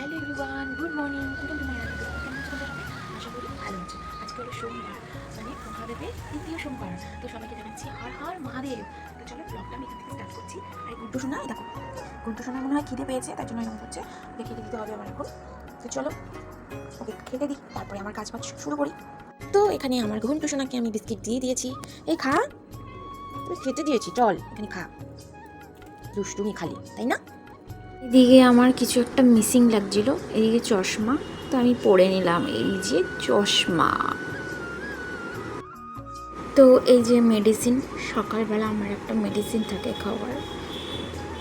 Hello everyone good morning তোমরা সবাই আশা করি ভালো আজকে হলো সোমবার মানে মহাদেবের তৃতীয় সোমবার। তো সবাইকে জানাচ্ছি হর হর মহাদেব। তো চলো ব্লগটা আমি এখান থেকে স্টার্ট করছি। আর গুড্ডু সোনা দেখো। গুড্ডু সোনা মনে হয় খিদে পেয়েছে, তার জন্য এরকম হচ্ছে। ওকে খেতে দিতে হবে আমার এখন। তো চলো, ওকে খেতে দিই, তারপরে আমার কাজ বাজ শুরু করি। তো এখানে আমার ঘন্টু সোনাকে আমি বিস্কিট দিয়ে দিয়েছি। এই খা। খেতে দিয়েছি, চল, এখানে খা। দুষ্টুমি খালি, তাই না? এদিকে আমার কিছু একটা মিসিং লাগছিল, এদিকে চশমা। তো আমি পরে নিলাম, এই যে চশমা। তো এই যে মেডিসিন সকালবেলা আমার একটা মেডিসিন থাকে খাওয়ার।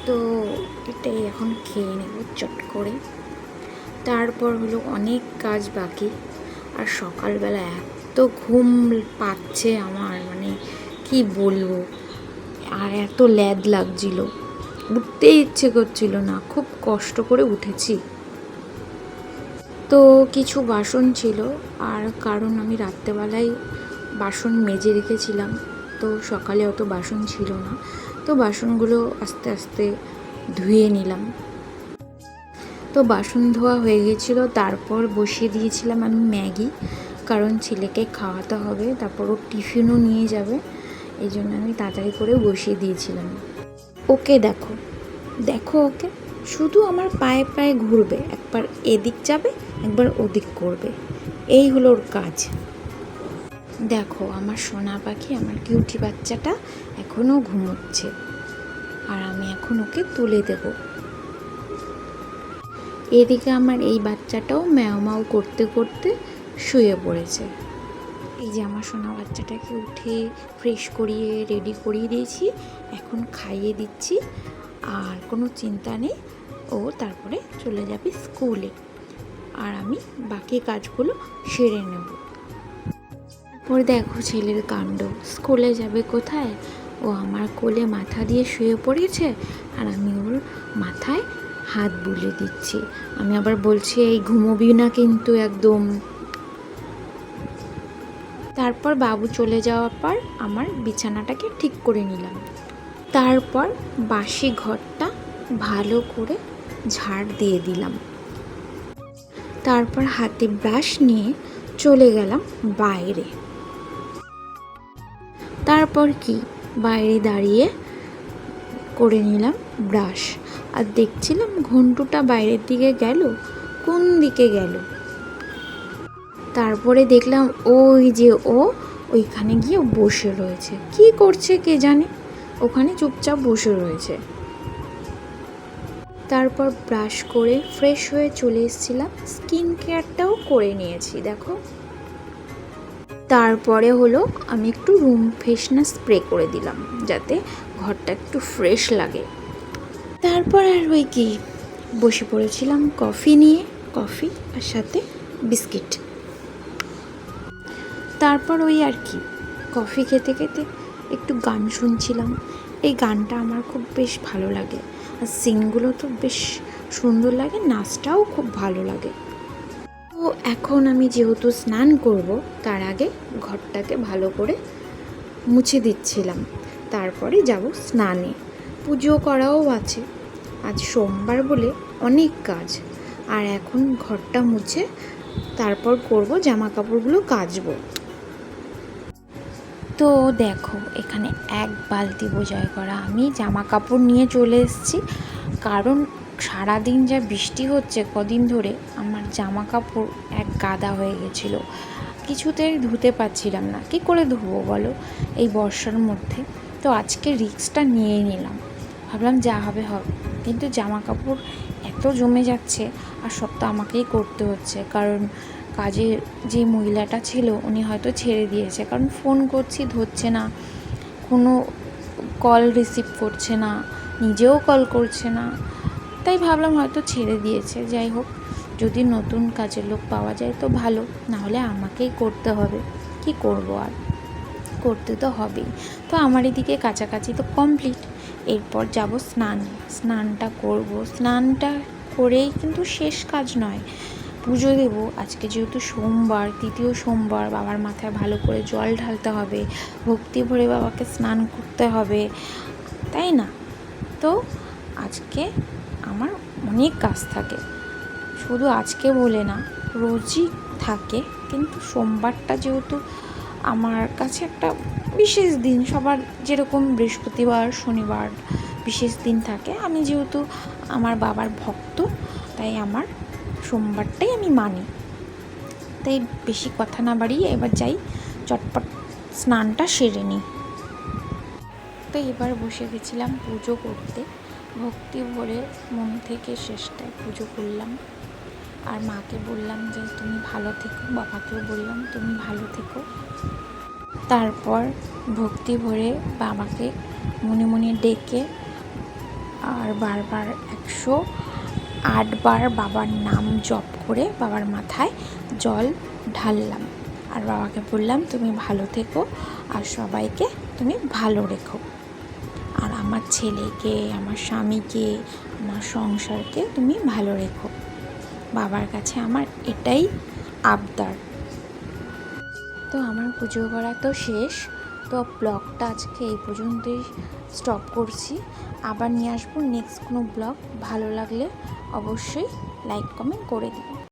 তো এটাই এখন খেয়ে নেব চট করে। তারপর হলো অনেক কাজ বাকি, আর সকালবেলা এত ঘুম পাচ্ছে আমার মানে কি বলব? আর এত ল্যাদ লাগছিল। উঠতে ইচ্ছে করছিল না, খুব কষ্ট করে উঠেছি। তো কিছু বাসন ছিল, আর কারণ আমি রাত্রেবেলায় বাসন মেজে রেখেছিলাম, তো সকালে অত বাসন ছিল না, তো বাসনগুলো আস্তে আস্তে ধুয়ে নিলাম। তো বাসন ধোয়া হয়ে গেছিল, তারপর বসিয়ে দিয়েছিলাম আমি ম্যাগি, কারণ ছেলেকে খাওয়াতে হবে, তারপর ও টিফিনও নিয়ে যাবে, এই জন্য আমি তাড়াতাড়ি করে বসিয়ে দিয়েছিলাম। ওকে দেখো। দেখো ওকে। শুধু আমার পায়ে পায়ে ঘুরবে। একবার এদিক যাবে, একবার ওদিক করবে। এই হলো ওর কাজ। দেখো, আমার সোনা পাখি, আমার কিউটি বাচ্চাটা এখনও ঘুমোচ্ছে। আর আমি এখন ওকে তুলে দেব। এদিকে আমার এই বাচ্চাটাও ম্যাও করতে করতে শুয়ে পড়েছে। এই যে আমার সোনা বাচ্চাটাকে উঠে ফ্রেশ করিয়ে রেডি করিয়ে দিয়েছি। এখন খাইয়ে দিচ্ছি। আর কোনো চিন্তা নেই। ও তারপরে চলে যাবে স্কুলে আর আমি বাকি কাজগুলো সেরে নেব। ওর দেখো ছেলের কাণ্ড। স্কুলে যাবে কোথায়? ও আমার কোলে মাথা দিয়ে শুয়ে পড়েছে। আর আমি ওর মাথায় হাত বুলে দিচ্ছি। আমি আবার বলছি, এই ঘুমোবি না কিন্তু একদম। তারপর বাবু চলে যাওয়ার পর আমার বিছানাটাকে ঠিক করে নিলাম। তারপর বাসি ঘরটা ভালো করে ঝাড় দিয়ে দিলাম। তারপর হাতে ব্রাশ নিয়ে চলে গেলাম বাইরে। তারপর কি? বাইরে দাঁড়িয়ে করে নিলাম ব্রাশ। আর দেখছিলাম ঘন্টুটা বাইরের দিকে গেল, কোন দিকে গেল? তারপরে দেখলাম ওই যে ও ওইখানে গিয়ে বসে রয়েছে। কি করছে কে জানে? ওখানে চুপচাপ বসে রয়েছে। তারপর ব্রাশ করে ফ্রেশ হয়ে চলে এসেছিলাম। স্কিন কেয়ারটাও করে নিয়েছি, দেখো। তারপরে হলো আমি একটু রুম ফ্রেশনার স্প্রে করে দিলাম, যাতে ঘরটা একটু ফ্রেশ লাগে। তারপর আর ওই কি, বসে পড়েছিলাম কফি নিয়ে, কফি আর সাথে বিস্কিট। তারপর ওই আর কি কফি খেতে খেতে একটু গান শুনছিলাম। এই গানটা আমার খুব বেশ ভালো লাগে আর সিনগুলো তো বেশ সুন্দর লাগে, নাচটাও খুব ভালো লাগে। তো এখন আমি যেহেতু স্নান করব, তার আগে ঘরটাকে ভালো করে মুছে দিচ্ছিলাম। তারপরে যাব স্নানে। পুজো করাও আছে। আজ সোমবার বলে অনেক কাজ। আর এখন ঘরটা মুছে তারপর করব জামা কাপড়গুলো কাচবো। তো দেখো, এখানে এক বালতি বোঝাই করা। আমি জামা কাপড় নিয়ে চলে এসেছি। কারণ সারাদিন যা বৃষ্টি হচ্ছে কদিন ধরে, আমার জামা কাপড় এক গাদা হয়ে গেছিল। কিছুতেই ধুতে পারছিলাম না। কি করে ধুবো বলো এই বর্ষার মধ্যে? তো আজকে রিক্সটা নিয়ে নিলাম। ভাবলাম যা হবে হবে। কিন্তু জামা কাপড় এত জমে যাচ্ছে, আর সব তো আমাকেই করতে হচ্ছে। কারণ কাজে যে মহিলাটা ছিল, উনি হয়তো ছেড়ে দিয়েছে। কারণ ফোন করছি, ধরছে না। কোনো কল রিসিভ করছে না। নিজেও কল করছে না। তাই ভাবলাম হয়তো ছেড়ে দিয়েছে। যাই হোক, যদি নতুন কাজের লোক পাওয়া যায় তো ভালো। নাহলে আমাকেই করতে হবে। কি করব আর? করতে তো হবেই। তো আমার এদিকে কাছাকাছি তো কমপ্লিট এরপর যাব স্নান। স্নানটা করব। স্নানটা করেই কিন্তু শেষ কাজ নয়। পুজো দেব। আজকে যেহেতু সোমবার, তৃতীয় সোমবার, বাবার মাথায় ভালো করে জল ঢালতে হবে, ভক্তি ভরে বাবাকে স্নান করতে হবে, তাই না? তো আজকে আমার অনেক কাজ থাকে। শুধু আজকে বলে না, রোজই থাকে, কিন্তু সোমবারটা যেহেতু আমার কাছে একটা বিশেষ দিন, সবার যেরকম বৃহস্পতিবার, শনিবার বিশেষ দিন থাকে, আমি যেহেতু আমার বাবার ভক্ত, তাই আমার সোমবারটাই আমি মানি। তাই বেশি কথা না বাড়িয়ে এবার যাই, চটপট স্নানটা সেরে নিই। তো এবার বসে গেছিলাম পুজো করতে। ভক্তি ভরে মন থেকে শেষটায় পুজো করলাম। আর মাকে বললাম যে, তুমি ভালো থেকো। বাবাকেও বললাম, তুমি ভালো থেকো। তারপর ভক্তি ভরে বাবাকে মনে মনে ডেকে আর বারবার একশো আটবার বাবার নাম জপ করে বাবার মাথায় জল ঢাললাম। আর বাবাকে বললাম, তুমি ভালো থেকো আর সবাইকে তুমি ভালো রেখো। আর আমার ছেলেকে, আমার স্বামীকে, আমার সংসারকে তুমি ভালো রেখো। বাবার কাছে আমার এটাই আবদার। তো আমার পুজো করা তো শেষ। তো ব্লগটা আজকে এই পর্যন্তই স্টপ করছি। আবার নিয়ে আসব নেক্সট কোনো ব্লগ। ভালো লাগলে অবশ্যই লাইক কমেন্ট করে দিন